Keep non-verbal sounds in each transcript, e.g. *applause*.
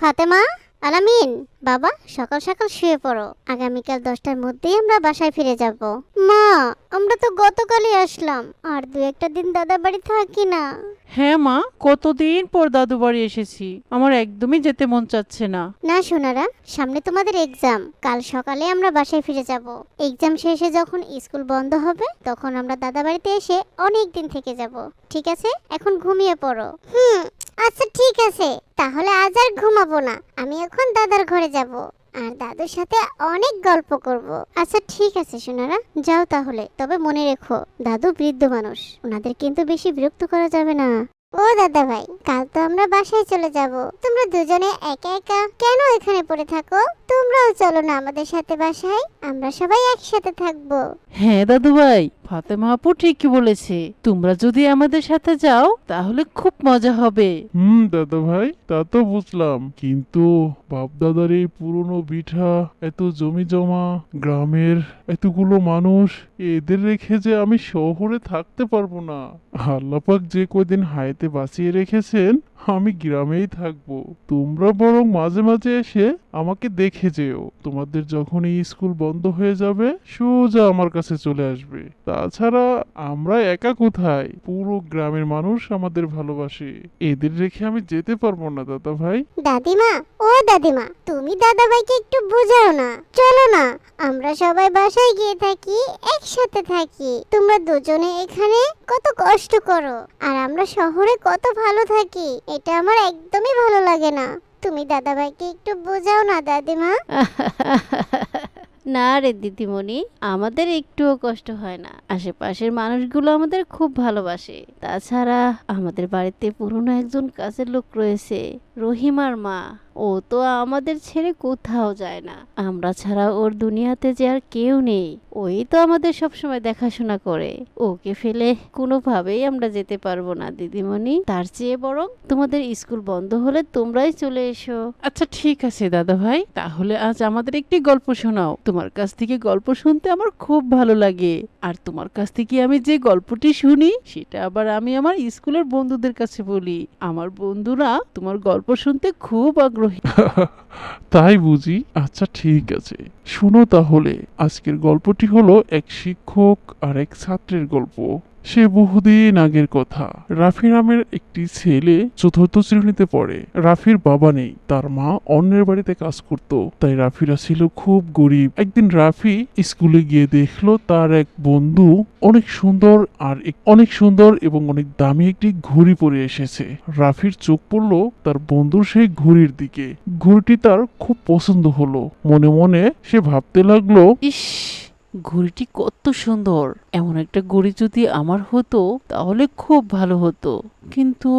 ফাতেমা আলামিন বাবা সকাল সকাল শুয়ে পড়ো। আগামীকাল দশটার মধ্যেই আমরা বাসায় ফিরে যাব। মা আমরা তো গতকালই আসলাম। আর দু একটা দিন দাদা বাড়ি থাকি না। হ্যাঁ মা কতদিন পর দাদু বাড়ি এসেছি। আমার একদমই যেতে মন চাচ্ছে না। না সোনারা সামনে তোমাদের এক্সাম কাল সকালে আমরা বাসায় ফিরে যাব। এক্সাম শেষে যখন স্কুল বন্ধ হবে তখন আমরা দাদা বাড়িতে এসে অনেক দিন থেকে যাব। ঠিক আছে? এখন ঘুমিয়ে পড়ো। হুম। আচ্ছা ঠিক আছে। তাহলে আজ আর ঘুমাবো না। আমি এখন দাদার ঘরে যাব। আর দাদুর সাথে অনেক গল্প করব। আচ্ছা ঠিক আছে, সোনারা। যাও তাহলে। তবে মনে রেখো, দাদু বৃদ্ধ মানুষ। ওনাদের কিন্তু বেশি বিরক্ত করা যাবে না। ও দাদা ভাই, কাল তো আমরা বাসায় চলে যাব। তোমরা দুজনে একা একা কেন এখানে পড়ে থাকো? তোমরাও চলো না আমাদের সাথে বাসায়। আমরা সবাই একসাথে থাকব। হ্যাঁ দাদু ভাই। ফাতেমা আপু ঠিকই বলেছে। তোমরা যদি আমাদের সাথে যাও, তাহলে খুব মজা হবে। হুম, দাদা ভাই, তা তো বুঝলাম। কিন্তু বাপ দাদার এই পুরনো বিঠা, এত জমি জমা, গ্রামের এতগুলো মানুষ, এদের রেখে যে আমি শহরে থাকতে পারব না। আল্লাপাক যে কদিন হাইতে বাঁচিয়ে রেখেছেন আমি গ্রামেই থাকব। তোমরা বরং মাঝে মাঝে এসে আমাকে দেখে যেও। তোমাদের যখন এই স্কুল বন্ধ হয়ে যাবে, সোজা আমার কাছে চলে আসবে। তাছাড়া আমরা একা কোথায়? পুরো গ্রামের মানুষ আমাদের ভালোবাসে। এদের রেখে আমি যেতে পারব না, দাদা ভাই। দাদিমা, ও দাদিমা, তুমি দাদা ভাইকে একটু বোঝাও না। চলো না, আমরা সবাই বাসায় গিয়ে থাকি, একসাথে থাকি। তোমরা দুজনে এখানে কত কষ্ট করো। আর আমরা শহরে কত ভালো থাকি, এটা আমার একদমই ভালো লাগে না। তুমি দাদা ভাইকে একটু বোঝাও না, দাদিমা। *laughs* না রে দিদিমণি, আমাদের একটুও কষ্ট হয় না। আশেপাশের মানুষগুলো আমাদের খুব ভালোবাসে। তাছাড়া আমাদের বাড়িতে পুরনো একজন কাজের লোক রয়েছে। রহিমার মা। ও তো আমাদের ছেড়ে কোথাও যায় না। আমরা ছাড়া ওর দুনিয়াতে যে আর কেউ নেই। ওই তো আমাদের সবসময় দেখাশোনা করে। ওকে ফেলে কোনোভাবেই আমরা যেতে পারব না, দিদিমণি। তার চেয়ে বরং তোমাদের স্কুল বন্ধ হলে তোমরাই চলে এসো। আচ্ছা ঠিক আছে দাদা ভাই তাহলে আজ আমাদের একটি গল্প শোনাও। তোমার কাছ থেকে গল্প শুনতে আমার খুব ভালো লাগে। আর তোমার কাছ থেকে আমি যে গল্পটি শুনি, সেটা আবার আমি আমার স্কুলের বন্ধুদের কাছে বলি। আমার বন্ধুরা তোমার গল্প শুনতে খুব আগ্রহী। *laughs* তাই বুঝি? আচ্ছা ঠিক আছে। শুনো তাহলে, আজকের গল্পটি হলো এক শিক্ষক আর এক ছাত্রের গল্প। সে বহুদিন আগের কথা। রাফি নামের একটি ছেলে চতুর্থ শ্রেণীতে পড়ে। রাফির বাবা নেই, তার মা অন্যের বাড়িতে কাজ করত। তাই রাফিরা ছিল খুব গরিব। একদিন রাফি স্কুলে গিয়ে দেখল তার এক বন্ধু অনেক সুন্দর আর অনেক সুন্দর এবং অনেক দামি একটি ঘড়ি পরে এসেছে। রাফির চোখ পড়ল তার বন্ধুর সেই ঘড়ির দিকে। ঘড়িটি তার খুব পছন্দ হলো। মনে মনে সে ভাবতে লাগল, ইস ঘড়িটি কত সুন্দর। এমন একটা ঘড়ি যদি আমার হতো, তাহলে খুব ভালো হতো। কিন্তু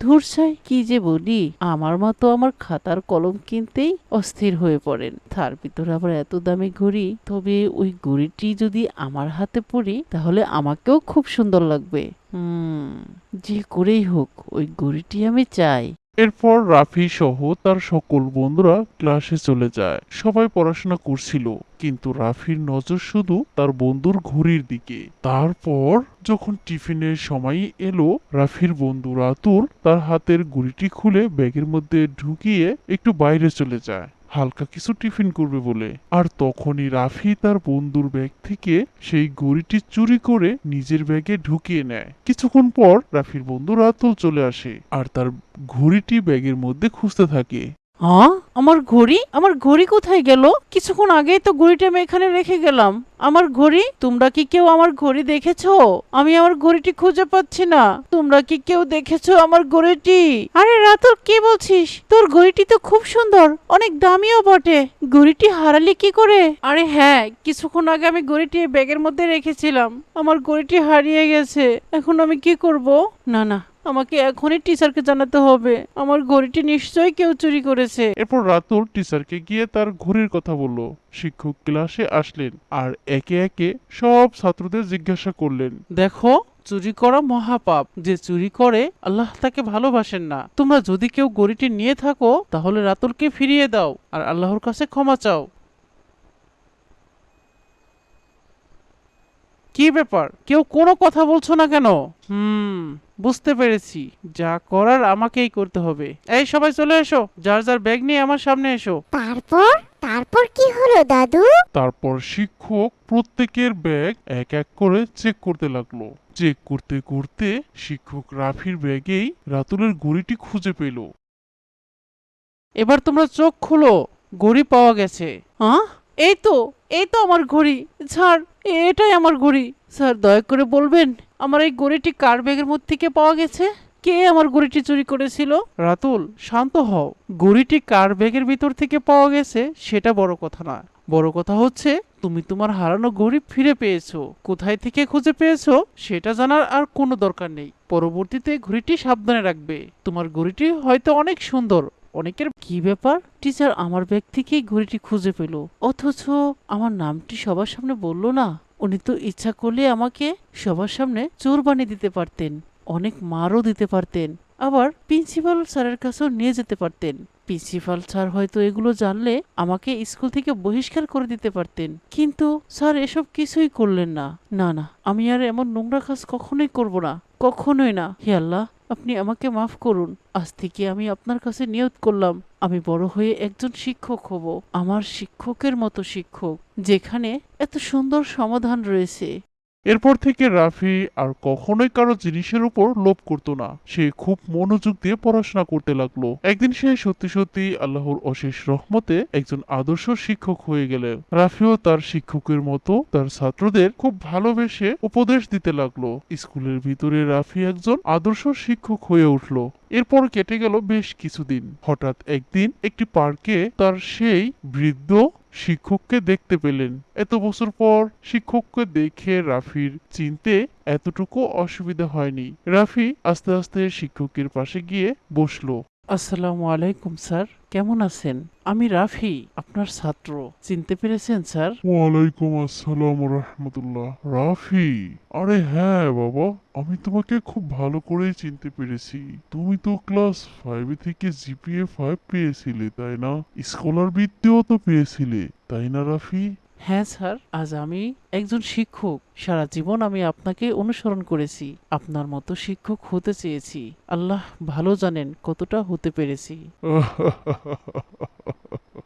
ধুরসাই কি যে বলি, আমার মতো আমার খাতার কলম কিনতেই অস্থির হয়ে পড়েন। তার ভিতরে আবার এত দামি ঘড়ি। তবে ওই ঘড়িটি যদি আমার হাতে পড়ি, তাহলে আমাকেও খুব সুন্দর লাগবে। হুম, যে করেই হোক, ওই ঘড়িটি আমি চাই। এরপর রাফি সহ তার সকল বন্ধুরা ক্লাসে চলে যায়। সবাই পড়াশোনা করছিল, কিন্তু রাফির নজর শুধু তার বন্ধুর ঘড়ির দিকে। তারপর যখন টিফিনের সময় এলো, রাফির বন্ধু রাতুল তার হাতের গুড়িটি খুলে ব্যাগের মধ্যে ঢুকিয়ে একটু বাইরে চলে যায়। হালকা কিছু টিফিন করবে বলে। আর তখনই রাফি তার বন্ধুর ব্যাগ থেকে সেই ঘড়িটি চুরি করে নিজের ব্যাগে ঢুকিয়ে নেয়। কিছুক্ষণ পর রাফির বন্ধু রাতুল চলে আসে আর তার ঘড়িটি ব্যাগের মধ্যে খুঁজতে থাকে। হ্যাঁ? আমার ঘড়ি? আমার ঘড়ি কোথায় গেল? কিছুক্ষণ আগেই তো ঘড়িটা আমি এখানে রেখে গেলাম। আমার ঘড়ি? তোমরা কি কেউ আমার ঘড়ি দেখেছ? আমি আমার ঘড়িটি খুঁজে পাচ্ছি না। তোমরা কি কেউ দেখেছ আমার ঘড়িটি? আরে রাতুল, কি বলছিস? তোর ঘড়িটি তো খুব সুন্দর, অনেক দামিও বটে। ঘড়িটি হারালি কি করে? আরে হ্যাঁ কিছুক্ষণ আগে আমি ঘড়িটি ব্যাগের মধ্যে রেখেছিলাম। আমার ঘড়িটি হারিয়ে গেছে। এখন আমি কি করব? না না আমাকে এখনই টিচারকে জানাতে হবে। আমার ঘড়িটি নিশ্চয়ই কেউ চুরি করেছে। এরপর রাতুল টিচারকে গিয়ে তার ঘড়ির কথা বলল। শিক্ষক ক্লাসে আসলেন আর একে একে সব ছাত্রদের জিজ্ঞাসা করলেন। দেখো চুরি করা মহাপাপ। যে চুরি করে আল্লাহ তাকে ভালোবাসেন না। তোমরা যদি কেউ গড়িটি নিয়ে থাকো তাহলে রাতুলকে ফিরিয়ে দাও আর আল্লাহর কাছে ক্ষমা চাও। কি ব্যাপার? কেউ কোনো কথা বলছো না কেন? হুম বুঝতে পেরেছি। যা করার আমাকেই করতে হবে। এই সবাই চলে এসো। যার যার ব্যাগ নিয়ে আমার সামনে এসো। তারপর? তারপর কি হলো দাদু? তারপর শিক্ষক প্রত্যেকের ব্যাগ এক এক করে চেক করতে লাগল। চেক করতে করতে শিক্ষক রাফির ব্যাগেই রাতুলের ঘড়িটি খুঁজে পেল। এবার তোমরা চোখ খুলো। গড়ি পাওয়া গেছে। হ্যাঁ এই তো এই তো আমার ঘড়ি। স্যার, এটাই আমার ঘড়ি। স্যার, দয়া করে বলবেন, আমার এই ঘড়িটি কার ব্যাগের মধ্যে থেকে পাওয়া গেছে? কে আমার ঘড়িটি চুরি করেছিল? রাতুল, শান্ত হও। ঘড়িটি কার ব্যাগের ভিতর থেকে পাওয়া গেছে, সেটা বড় কথা না বড় কথা হচ্ছে, তুমি তোমার হারানো ঘড়ি ফিরে পেয়েছ। কোথায় থেকে খুঁজে পেয়েছ, সেটা জানার আর কোনো দরকার নেই। পরবর্তীতে ঘড়িটি সাবধানে রাখবে। তোমার ঘড়িটি হয়তো অনেক সুন্দর। অনেকের কি ব্যাপার? টিচার আমার ব্যাগ থেকেই ঘড়িটি খুঁজে পেল। অথচ আমার নামটি সবার সামনে বলল না। উনি তো ইচ্ছা করলে আমাকে সবার সামনে চোর বানিয়ে দিতে পারতেন, অনেক মারও দিতে পারতেন। আবার প্রিন্সিপাল স্যারের কাছেও নিয়ে যেতে পারতেন। প্রিন্সিপাল স্যার হয়তো এগুলো জানলে আমাকে স্কুল থেকে বহিষ্কার করে দিতে পারতেন। কিন্তু স্যার এসব কিছুই করলেন না। না না, আমি আর এমন নোংরা কাজ কখনোই করব না। কখনোই না। হে আল্লাহ আপনি আমাকে মাফ করুন। আজ থেকে আমি আপনার কাছে নিয়োগ করলাম। আমি বড় হয়ে একজন শিক্ষক হব। আমার শিক্ষকের মতো শিক্ষক, যেখানে এত সুন্দর সমাধান রয়েছে। এরপর থেকে রাফি আর কখনোই কারও জিনিসের উপর লোভ করতো না। সে খুব মনোযোগ দিয়ে পড়াশোনা করতে লাগল। একদিন সে সত্যি সত্যি আল্লাহর অশেষ রহমতে একজন আদর্শ শিক্ষক হয়ে গেলেন রাফিও তার শিক্ষকের মতো তার ছাত্রদের খুব ভালোবেসে উপদেশ দিতে লাগল। স্কুলের ভিতরে রাফি একজন আদর্শ শিক্ষক হয়ে উঠল। এরপর কেটে গেল বেশ কিছুদিন। হঠাৎ একদিন একটি পার্কে তার সেই বৃদ্ধ শিক্ষককে দেখতে পেলেন। এত বছর পর শিক্ষককে দেখে রাফির চিনতে এতটুকু অসুবিধা হয়নি। রাফি আস্তে আস্তে শিক্ষকের পাশে গিয়ে বসল। আসসালামু আলাইকুম, স্যার। কেমন আছেন? আমি রাফি, আপনার ছাত্র। চিনতে পেরেছেন, স্যার? ওয়ালাইকুম আসসালাম রহমতুল্লাহ। রাফি? আরে হ্যাঁ বাবা। আমি তোমাকে খুব ভালো করেই চিনতে পেরেছি। তুমি তো ক্লাস ফাইভে থেকে জিপিএ ফাইভ পেয়েছিলে, তাই না? স্কলার বৃত্তিও তো পেয়েছিলে, তাই না রাফি? হ্যাঁ স্যার আজ আমি একজন শিক্ষক। সারা জীবন আমি আপনাকে অনুসরণ করেছি। আপনার মতো শিক্ষক হতে চেয়েছি। আল্লাহ ভালো জানেন কতটা হতে পেরেছি। *laughs*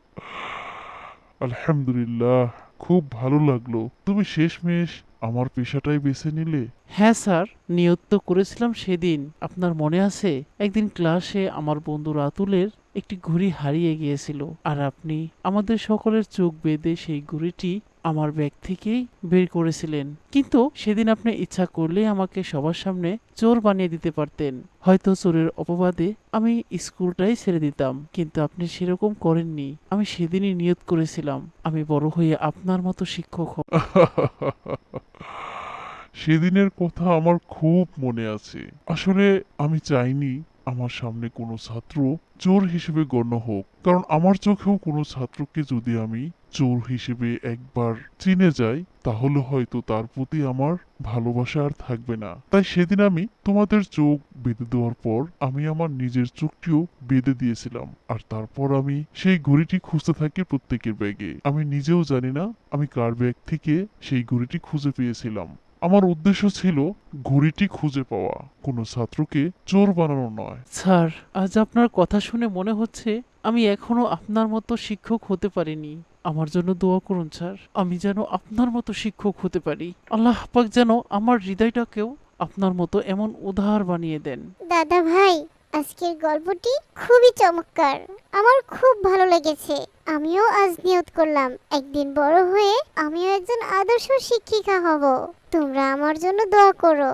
আলহামদুলিল্লাহ খুব ভালো লাগল। তুমি শেষমেশ আমার পেশাটাই বেছে নিলে? হ্যাঁ স্যার নিয়ত করেছিলাম সেদিন। আপনার মনে আছে একদিন ক্লাসে আমার বন্ধু রাতুলের একটি ঘড়ি হারিয়ে গিয়েছিল। আর আপনি আমাদের সকলের চোখ বেঁধে সেই ঘড়িটি আমার ব্যাগ থেকেই বের করেছিলেন। কিন্তু সেদিন আপনি ইচ্ছা করলে আমাকে সবার সামনে চোর বানিয়ে দিতে পারতেন। হয়তো চোরের অপবাদে আমি স্কুলটাই ছেড়ে দিতাম, কিন্তু আপনি সেরকম করেননি। আমি সেদিনই নিয়ত করেছিলাম, আমি বড় হয়ে আপনার মতো শিক্ষক হব। সেদিনের কথা আমার খুব মনে আছে। আসলে আমি চাইনি আমার সামনে কোনো ছাত্র চোর হিসেবে গণ্য হোক। কারণ আমার চোখেও কোনো ছাত্রকে যদি আমি চোর হিসেবে একবার চিনে যাই, তাহলে হয়তো তার প্রতি আমার ভালোবাসা আর থাকবে না। তাই সেদিন আমি তোমাদের চোখ বেঁধে দেওয়ার পর আমি আমার নিজের চোখটিও বেঁধে দিয়েছিলাম। আর তারপর আমি সেই ঘড়িটি খুঁজতে থাকি প্রত্যেকের ব্যাগে। আমি নিজেও জানি না আমি কার ব্যাগ থেকে সেই ঘড়িটি খুঁজে পেয়েছিলাম। আমার উদ্দেশ্য ছিল ঘড়িটি খুঁজে পাওয়া। কোনো ছাত্রকে চোর বানানো নয়। স্যার আজ আপনার কথা শুনে মনে হচ্ছে আমি এখনও আপনার মতো শিক্ষক হতে পারিনি। আমার জন্য দোয়া করুন স্যার। আমি যেন আপনার মতো শিক্ষক হতে পারি। আল্লাহ পাক যেন আমার হৃদয়টাকেও আপনার মতো এমন উদার বানিয়ে দেন। দাদা ভাই আজকের গল্পটি খুবই চমৎকার। আমার খুব ভালো লেগেছে। আমিও আজ নিয়ত করলাম একদিন বড় হয়ে আমিও একজন আদর্শ শিক্ষিকা হব। তোমরা আমার জন্য দোয়া করো।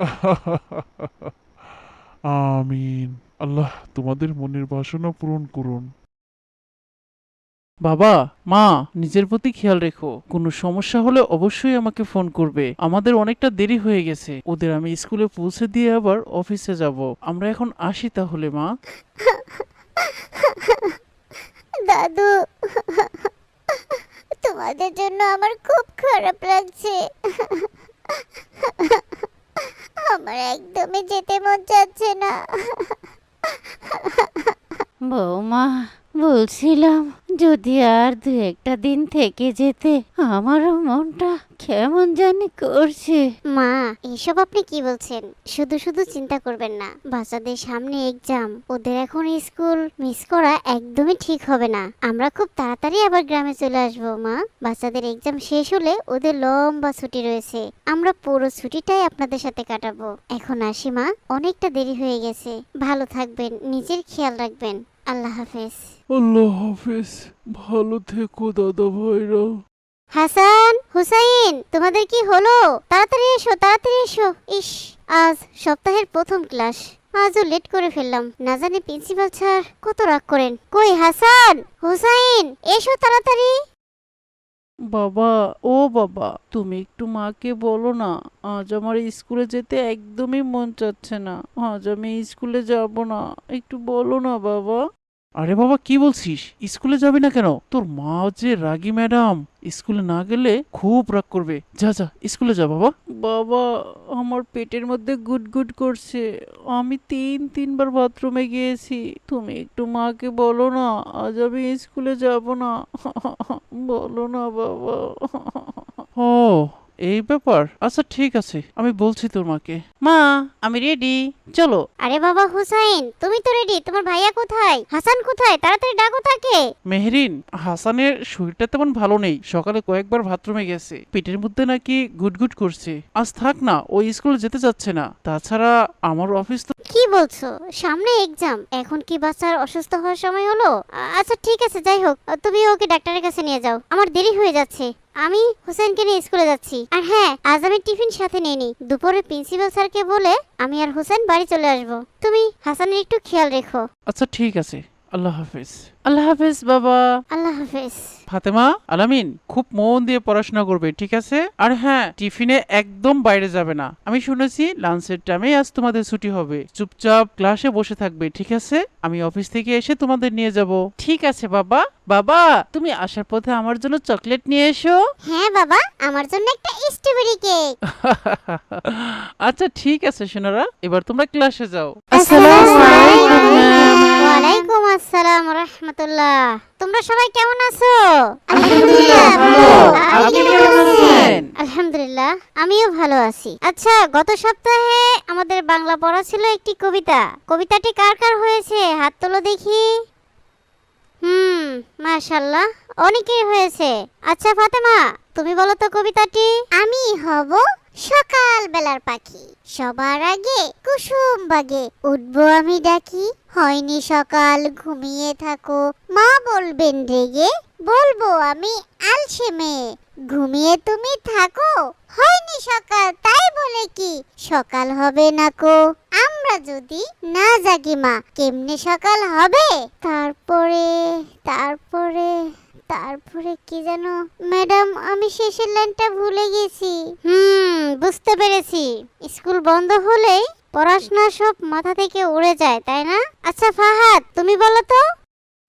*laughs* আমিন। আল্লাহ তোমাদের মনের বাসনা পূরণ করুন। বাবা মা নিজের প্রতি খেয়াল রেখো। কোনো সমস্যা হলে অবশ্যই আমাকে ফোন করবে। আমাদের অনেকটা দেরি হয়ে গেছে। ওদের আমি স্কুলে পৌঁছে দিয়ে আবার অফিসে যাব। আমরা এখন আসি তাহলে মা। *laughs* দাদু। তোমাদের জন্য আমার খুব খারাপ লাগছে। আমার একদমই যেতে মন যাচ্ছে না। বৌমা বলছিলাম যদি আর দু একটা দিন থেকে যেতে আমারও মনটা কেমন জানি করছে। মা, এসব আপনি কি বলছেন? শুধু শুধু চিন্তা করবেন না। বাচ্চাদের সামনে এক্সাম ওদের এখন স্কুল মিস করা একদমই ঠিক হবে না। আমরা খুব তাড়াতাড়ি আবার গ্রামে চলে আসব, মা। বাচ্চাদের এক্সাম শেষ হলে ওদের লম্বা ছুটি রয়েছে। আমরা পুরো ছুটিটাই আপনাদের সাথে কাটাবো। এখন আসি, মা। অনেকটা দেরি হয়ে গেছে। ভালো থাকবেন, নিজের খেয়াল রাখবেন। আল্লাহ হাফেজ। আল্লাহ হাফেজ। ভালো থেকো দাদা ভাইরা। হাসান হুসাইন তোমাদের কি হলো? তাড়াতাড়ি এসো তাড়াতাড়ি এসো। ইস আজ সপ্তাহের প্রথম ক্লাস। আজও লেট করে ফেললাম। না জানি প্রিন্সিপাল স্যার কত রাগ করেন। কই হাসান? হুসাইন এসো তাড়াতাড়ি। বাবা, ও বাবা, তুমি একটু মাকে বলো না। আজ আমার স্কুলে যেতে একদমই মন চাচ্ছে না। আজ আমি স্কুলে যাব না। একটু বলো না বাবা। আরে বাবা কি বলছিস? স্কুলে যাবি না কেন? তোর মা যে রাগী ম্যাডাম স্কুলে না গেলে খুব রাগ করবে। যা যা স্কুলে যা বাবা। বাবা আমার পেটের মধ্যে গুড গুড করছে। আমি তিন তিনবার বাথরুমে গিয়েছি। তুমি একটু মাকে বলো না আজ আমি স্কুলে যাব না। বলো না বাবা। ও এই ব্যাপার? আচ্ছা ঠিক আছে। আমি বলছি তোর মাকে। মা আমি রেডি চলো। আরে বাবা হুসাইন তুমি তো রেডি তোমার ভাইয়া কোথায়? হাসান কোথায়? তাড়াতাড়ি ডাকো তাকে। মেহরিন হাসানের শরীরটা তেমন ভালো নেই। সকালে কয়েকবার বাথরুমে গেছে। পেটের মধ্যে নাকি গুটগুট করছে। আজ থাক না ওই স্কুলে যেতে যাচ্ছে না। তাছাড়া আমার অফিস তো কি বলছো? সামনে এক্সাম এখন কি বাচ্চার অসুস্থ হওয়ার সময় হলো? আচ্ছা ঠিক আছে যাই হোক। তুমি ওকে ডাক্তারের কাছে নিয়ে যাও। আমার দেরি হয়ে যাচ্ছে। আমি হোসেনকে নিয়ে স্কুলে যাচ্ছি। আর হ্যাঁ আজ আমি টিফিন সাথে নিইনি দুপুরে প্রিন্সিপাল স্যারকে বলে আমি আর হোসেন বাড়ি চলে আসব। তুমি হাসানের একটু খেয়াল রেখো। আচ্ছা ঠিক আছে। আল্লাহ হাফেজ। আল্লাহ হাফেজ বাবা। আল্লাহ হাফেজ। ফাতেমা আলামিন খুব মন দিয়ে পড়াশোনা করবে ঠিক আছে? আর হ্যাঁ টিফিনে একদম বাইরে যাবে না। আমি শুনেছি লাঞ্চের টাইমে আজ তোমাদের ছুটি হবে। চুপচাপ ক্লাসে বসে থাকবে ঠিক আছে? আমি অফিস থেকে এসে তোমাদের নিয়ে যাব। ঠিক আছে বাবা। বাবা তুমি আসার পথে আমার জন্য চকলেট নিয়ে এসো। হ্যাঁ বাবা আমার জন্য একটা স্ট্রবেরি কেক। *laughs* আচ্ছা ঠিক আছে সোনারা। এবার তোমরা ক্লাসে যাও। আসসালামু আলাইকুম। ওয়ালাইকুম আসসালাম রাহমাতুল্লাহ। তোমরা সবাই কেমন আছো? আলহামদুলিল্লাহ, আমিও ভালো আছি। আচ্ছা গত সপ্তাহে আমাদের বাংলা পড়া ছিল একটি কবিতা। কবিতাটি কার কার হয়েছে? হাত তোলো দেখি। হুম মাশাল্লাহ অনেকেই হয়েছে। আচ্ছা ফাতেমা তুমি বলো তো কবিতাটি। আমি হব সকাল বেলার পাখি। সবার আগে কুসুম বাগে, উঠবো আমি ডাকি, হয়নি সকাল, ঘুমিয়ে থাকো। মা বলবেন রেগে, বলব আমি আলসে মেয়ে, ঘুমিয়ে তুমি থাকো, হয়নি সকাল, তাই বলে কি? সকাল হবে না কো, আমরা যদি না জাগি মা, কেমনে সকাল হবে? তারপরে তারপরে তারপরে কি যেন ম্যাডাম, আমি শেষের লাইনটা ভুলে গেছি। হুম, বুঝতে পেরেছি। স্কুল বন্ধ হলেই পড়াশোনা সব মাথা থেকে উড়ে যায়, তাই না? আচ্ছা ফাহাদ, তুমি বলো তো।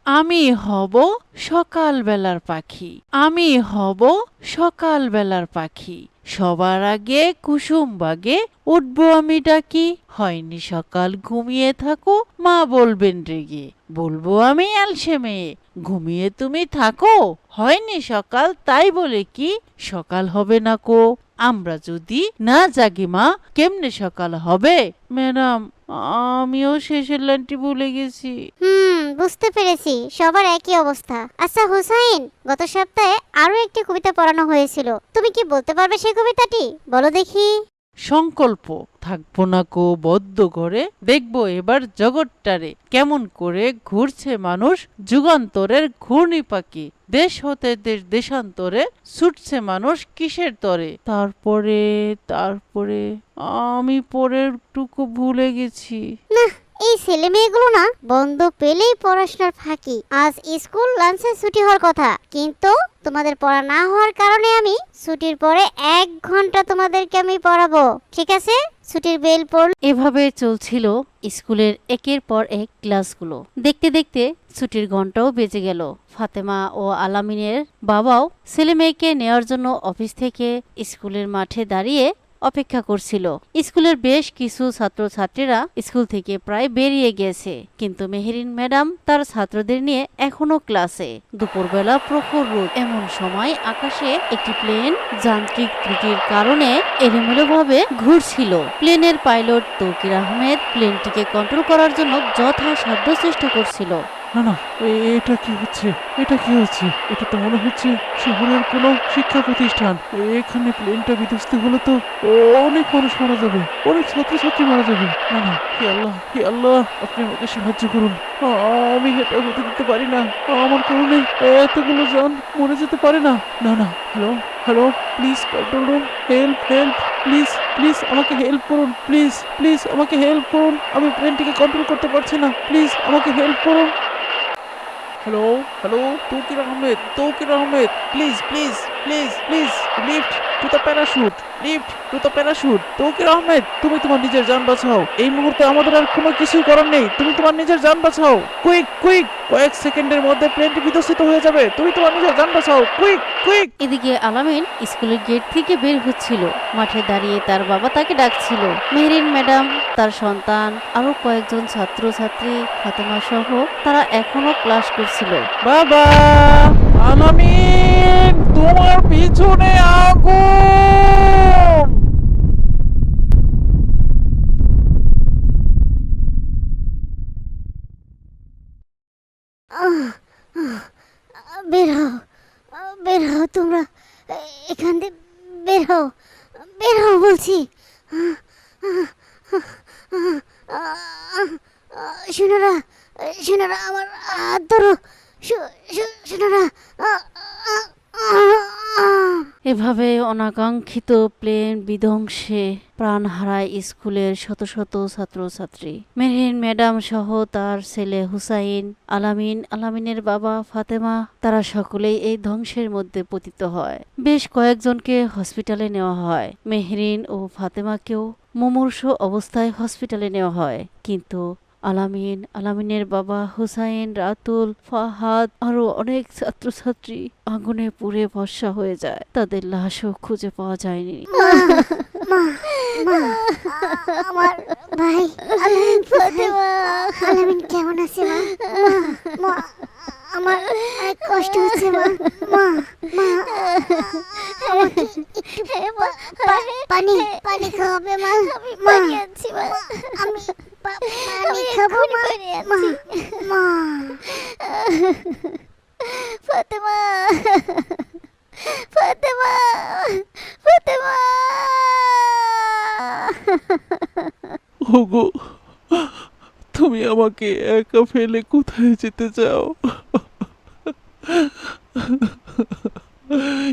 আমি হব সকালবেলার পাখি। আমি হব সকালবেলার পাখি। সবার আগে কুসুম বাগে উঠবো আমি ডাকি। হয়নি সকাল, ঘুমিয়ে থাকো, মা বলবেন রেগে। বলব আমি আলসে মেয়ে ঘুমিয়ে তুমি থাকো। হয়নি সকাল, তাই বলে কি সকাল হবে না কো? আমরা যদি না জাগি মা, কেমনে সকাল হবে? ম্যাডাম, আমিও শেষের লাইনটি ভুলে গেছি। হুম, বুঝতে পেরেছি। সবার একই অবস্থা। আচ্ছা হুসাইন, গত সপ্তাহে আরও একটি কবিতা পড়ানো হয়েছিল। তুমি কি বলতে পারবে সেই কবিতাটি? বলো দেখি। সংকল্প, থাকব না কো বদ্ধ করে দেখব এবার জগৎটারে, কেমন করে ঘুরছে মানুষ যুগান্তরের ঘূর্ণি পাখি, দেশ হতে দেশ দেশান্তরে ছুটছে মানুষ কিসের তরে? তারপরে তারপরে, আমি পরের টুকু ভুলে গেছি। এই ছেলে মেয়েগুলো না, বন্ধ পেলেই পড়াশোনার ফাঁকি। আজ স্কুল লাঞ্চে ছুটি হওয়ার কথা, কিন্তু তোমাদের পড়া না হওয়ার কারণে আমি ছুটির পরে এক ঘণ্টা তোমাদেরকে আমি পড়াবো, ঠিক আছে? ছুটির বেল পড়ল এভাবে চলছিল স্কুলের একের পর এক ক্লাসগুলো। দেখতে দেখতে ছুটির ঘন্টাও বেজে গেল। ফাতেমা ও আলামিনের বাবাও ছেলে মেয়েকে নেওয়ার জন্য অফিস থেকে স্কুলের মাঠে দাঁড়িয়ে অপেক্ষা করছিল। স্কুলের বেশ কিছু ছাত্রছাত্রীরা স্কুল থেকে প্রায় বেরিয়ে গেছে। কিন্তু মেহেরিন ম্যাডাম তার ছাত্রদের নিয়ে এখনও ক্লাসে। দুপুরবেলা প্রখর রোদ। এমন সময় আকাশে একটি প্লেন যান্ত্রিক ত্রুটির কারণে এলোমেলোভাবে ঘুরছিল। প্লেনের পাইলট তৌকির আহমেদ প্লেনটিকে কন্ট্রোল করার জন্য যথাসাধ্য চেষ্টা করছিল। না না এটা কি হচ্ছে? এটা কি হচ্ছে? এটা তো মনে হচ্ছে শহরের কোনো শিক্ষা প্রতিষ্ঠান। এখানে প্লেনটা বিধ্বস্ত হলে তো অনেক মানুষ মারা যাবে, অনেক ছাত্রছাত্রী মারা যাবে। না না, হে আল্লাহ হে আল্লাহ, আপনি আমাকে সাহায্য করুন। আমি এটা হতে দিতে পারি না। আমার কারণে এতগুলো জন মরে যেতে পারে না। না না, hello hello, please control room, help help, please please আমাকে হেল্প করুন, প্লিজ প্লিজ আমাকে হেল্প করুন। আমি প্লেনটিকে কন্ট্রোল করতে পারছি না। প্লিজ আমাকে হেল্প করুন। Hello hello Tauqir Ahmed Tauqir Ahmed please please please please lift to the parachute lift to the parachute Tauqir Ahmed তুমি তোমার নিজের জান বাঁচাও। এই মুহূর্তে আমাদের আর কোনো কিছুই করার নেই। তুমি তোমার নিজের জান বাঁচাও। কুইক কুইক কয়েক সেকেন্ডের মধ্যে প্লেনটি বিধ্বস্ত হয়ে যাবে। তুমি তোমার নিজের জান বাঁচাও। কুইক কুইক এদিকে আলামিন স্কুলের গেট থেকে বের হচ্ছিল। মাঠে দাঁড়িয়ে তার বাবা তাকে ডাকছিল। মেহরিন ম্যাডাম তার সন্তান আরও কয়েকজন ছাত্রছাত্রী ফাতেমা সহ তারা এখনও ক্লাস করছিল। বাবা আলামিন! তোমার পিছনে আগুন! বের হও বের হও তোমরা, এখান থেকে বের হও বলছি। শোনোরা শোনোরা আমার হাত ধরো, শো- এভাবে অনাকাঙ্ক্ষিত প্লেন বিধ্বংসে প্রাণ হারায় স্কুলের শত শত ছাত্রছাত্রী। মেহরিন ম্যাডাম সহ তার ছেলে হুসাইন, আলামিন, আলামিনের বাবা ফাতেমা, তারা সকলেই এই ধ্বংসের মধ্যে পতিত হয়। বেশ কয়েকজনকে হসপিটালে নেওয়া হয়। মেহরিন ও ফাতেমাকেও মুমূর্ষ অবস্থায় হসপিটালে নেওয়া হয়। কিন্তু আলামিন আলামিনের বাবা হুসাইন রাতুল ফাহাদ আরও অনেক ছাত্রছাত্রী আগুনে পুড়ে বর্ষা হয়ে যায়। তাদের লাশও খুঁজে পাওয়া যায়নি। মা মা আমার ভাই আলামিন কেমন আছে মা আমার কষ্ট হচ্ছে মা। মা মা। আমাকে পানি পানি খাওয়াবে মা। মা আমি পানি খাব মা। মা মা। ফাতেমা ফাতেমা ফাতেমা। ওগো তুমি আমাকে একা ফেলে কোথায় যেতে চাও?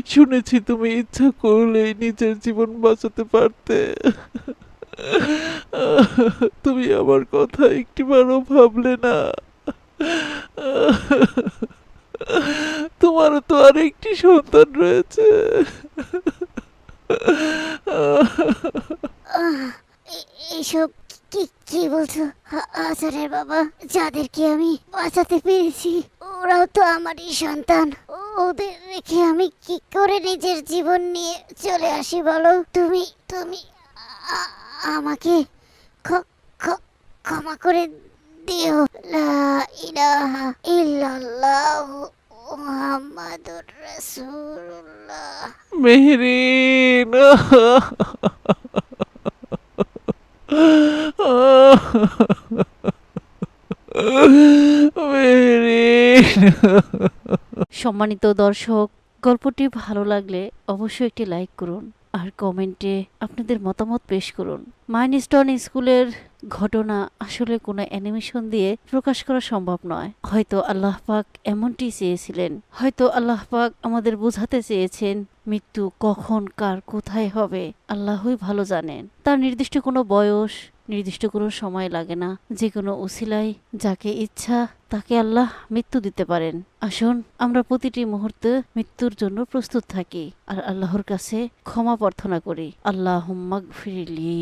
শুনেছি তুমি ইচ্ছা করলে নিজের জীবন বাঁচাতে পারতে। তুমি আমার কথা একটিবারও ভাবলে না। তোমারও তো আর একটি সন্তান রয়েছে। আহ, এ- এইসব কি কি বলছো? আচারের বাবা, যাদেরকে আমি বাঁচাতে পেরেছি, ওরাও তো আমারই সন্তান। ওদের রেখে আমি কি করে নিজের জীবন নিয়ে চলে আসি বলো? তুমি তুমি আমাকে ক্ষ- ক্ষ- ক্ষমা করে দিও। লা ইলাহা ইল্লাল্লাহু মুহাম্মাদুর রাসূলুল্লাহ। মেহরিন। *laughs* সম্মানিত দর্শক, গল্পটি ভালো লাগলে অবশ্যই একটি লাইক করুন আর কমেন্টে আপনাদের মতামত পেশ করুন। মাইনস্টন স্কুলের ঘটনা আসলে কোনো অ্যানিমেশন দিয়ে প্রকাশ করা সম্ভব নয়। হয়তো আল্লাহ পাক এমনটি চেয়েছিলেন। হয়তো আল্লাহ পাক আমাদের বোঝাতে চেয়েছেন মৃত্যু কখন কার কোথায় হবে, আল্লাহই ভালো জানেন। তার নির্দিষ্ট কোনো বয়স, নির্দিষ্ট কোনো সময় লাগে না। যে কোনো উসিলাই যাকে ইচ্ছা, তাকে আল্লাহ মৃত্যু দিতে পারেন। আসুন, আমরা প্রতিটি মুহূর্তে মৃত্যুর জন্য প্রস্তুত থাকি আর আল্লাহর কাছে ক্ষমা প্রার্থনা করি। আল্লাহ ফিরিলি